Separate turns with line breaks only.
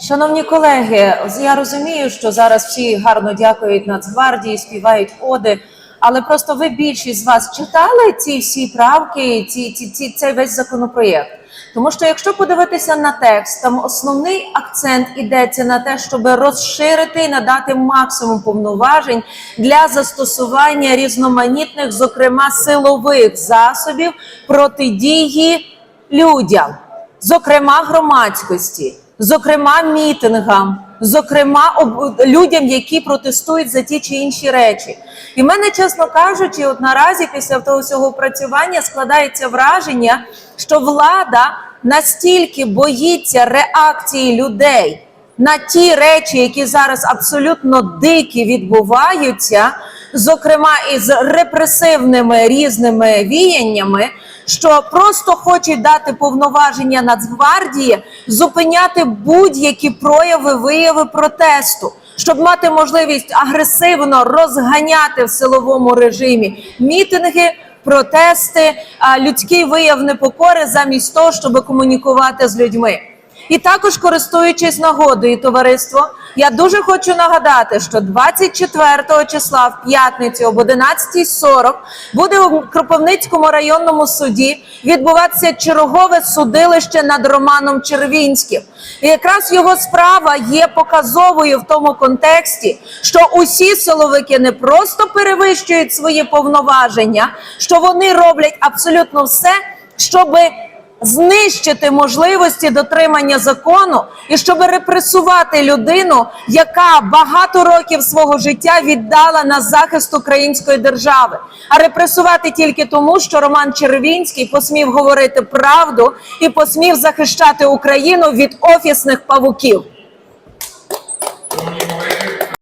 Шановні колеги, я розумію, що зараз всі гарно дякують Нацгвардії, співають оди. Але просто ви більшість з вас читали ці всі правки, ці, ці, ці цей весь законопроєкт. Тому що якщо подивитися на текст, там основний акцент ідеться на те, щоб розширити і надати максимум повноважень для застосування різноманітних, зокрема силових засобів протидії людям, зокрема громадськості, зокрема мітингам, зокрема людям, які протестують за ті чи інші речі. І в мене, чесно кажучи, от наразі після того всього опрацювання складається враження, що влада настільки боїться реакції людей на ті речі, які зараз абсолютно дикі відбуваються, зокрема із репресивними різними віяннями, що просто хочуть дати повноваження Нацгвардії зупиняти будь-які прояви, вияви протесту. Щоб мати можливість агресивно розганяти в силовому режимі мітинги, протести, а, людський вияв непокори замість того, щоб комунікувати з людьми. І також користуючись нагодою, товариство, я дуже хочу нагадати, що 24 числа в п'ятницю об 11.40 буде у Кропивницькому районному суді відбуватися чергове судилище над Романом Червінським. І якраз його справа є показовою в тому контексті, що усі силовики не просто перевищують свої повноваження, що вони роблять абсолютно все, щоби знищити можливості дотримання закону і щоб репресувати людину, яка багато років свого життя віддала на захист української держави, а репресувати тільки тому, що Роман Червінський посмів говорити правду і посмів захищати Україну від офісних павуків.